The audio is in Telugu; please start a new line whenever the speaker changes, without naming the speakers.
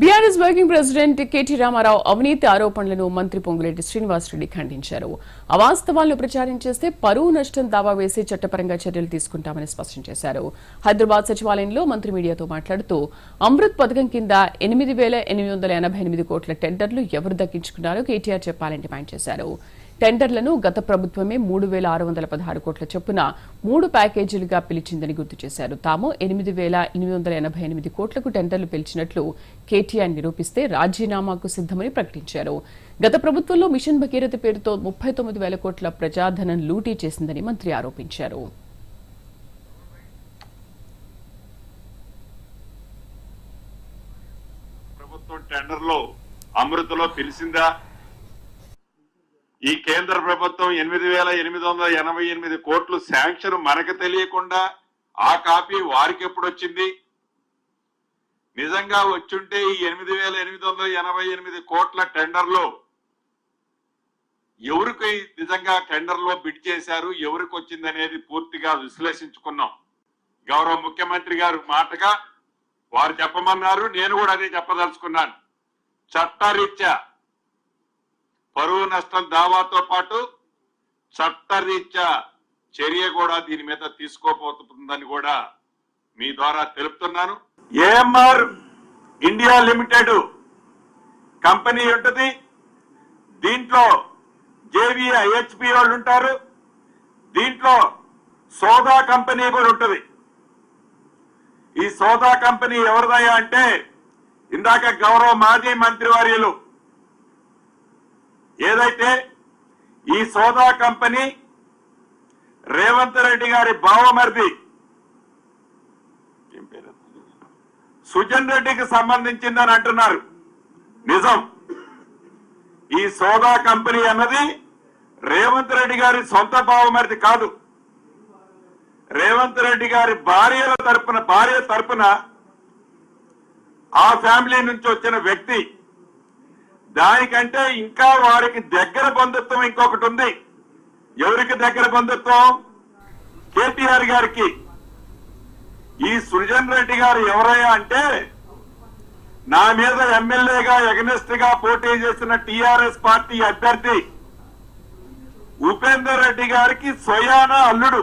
BRS working president KT Rama Rao అవినీతి ఆరోపణలను మంత్రి పొంగులేటి శ్రీనివాసరెడ్డి ఖండించారు. అవాస్తవాలను ప్రచారం చేస్తే పరువు నష్టం దావా వేసి చట్టపరంగా చర్యలు తీసుకుంటామని స్పష్టం చేశారు. హైదరాబాద్ సచివాలయంలో మంత్రి మీడియాతో మాట్లాడుతూ అమృత్ పథకం కింద ఎనిమిది వేల ఎనిమిది వందల ఎనభై ఎనిమిది కోట్ల టెండర్లు ఎవరు దక్కించుకున్నారో కేటీఆర్ చెప్పాలని డిమాండ్ చేశారు. టెండర్లను గత ప్రభుత్వమే మూడు వేల ఆరు వందల పదహారు కోట్ల చొప్పున మూడు ప్యాకేజీలుగా పిలిచిందని గుర్తు చేశారు. తాము ఎనిమిది వేల ఎనిమిది వందల ఎనభై ఎనిమిది కోట్లకు టెండర్లు పిలిచినట్లు కేటీఆర్ నిరూపిస్తే రాజీనామాకు సిద్దమని ప్రకటించారు. గత ప్రభుత్వంలో మిషన్ భగీరథ పేరుతో ముప్పై తొమ్మిది వేల కోట్ల ప్రజాధనం లూటీ చేసిందని మంత్రి ఆరోపించారు.
టెండర్లో అమృతలో పిలిచిందా ఈ కేంద్ర ప్రభుత్వం ఎనిమిది వేల ఎనిమిది వందల ఎనభై ఎనిమిది కోట్లు శాంక్షన్ మనకు తెలియకుండా ఆ కాపీ వారికి ఎప్పుడు వచ్చింది? నిజంగా వచ్చుంటే ఈ ఎనిమిది వేల ఎనిమిది వందల ఎనభై ఎనిమిది కోట్ల టెండర్లో ఎవరికి నిజంగా టెండర్లో బిడ్ చేశారు? ఎవరికి వచ్చింది అనేది పూర్తిగా విశ్లేషించుకున్నాం. గౌరవ ముఖ్యమంత్రి గారు మాటగా వారు చెప్పమన్నారు నేను కూడా అదే చెప్పదలుచుకున్నాను. చట్టరీత్యా బరువు నష్టం దావాతో పాటు చట్టరీత్యా చర్య కూడా దీని మీద తీసుకోబోతుందని కూడా మీ ద్వారా తెలుపుతున్నాను. ఏఎంఆర్ ఇండియా లిమిటెడ్ కంపెనీ ఉంటుంది. దీంట్లో జేవి హెచ్పి వాళ్ళు ఉంటారు. దీంట్లో సోదా కంపెనీ కూడా ఉంటుంది. ఈ సోదా కంపెనీ ఎవరిదయ్యా అంటే ఇందాక గౌరవ మాజీ మంత్రి వర్యులు ఏదైతే ఈ సోదా కంపెనీ రేవంత్ రెడ్డి గారి బావమరిది సుజన్ రెడ్డికి సంబంధించిందని అంటున్నారు. నిజం. ఈ సోదా కంపెనీ అన్నది రేవంత్ రెడ్డి గారి సొంత బావమరిది కాదు. రేవంత్ రెడ్డి గారి భార్యల తరపున భార్య తరపున ఆ ఫ్యామిలీ నుంచి వచ్చిన వ్యక్తి దానికంటే ఇంకా వారికి దగ్గర బంధుత్వం ఇంకొకటి ఉంది. ఎవరికి దగ్గర బంధుత్వం? కేటీఆర్ గారికి. ఈ సృజన్ రెడ్డి గారు ఎవరయ్యా అంటే నా మీద ఎమ్మెల్యేగా ఎగనిస్ట్గా పోటీ చేసిన టిఆర్ఎస్ పార్టీ అభ్యర్థి ఉపేందర్ రెడ్డి గారికి స్వయాన అల్లుడు.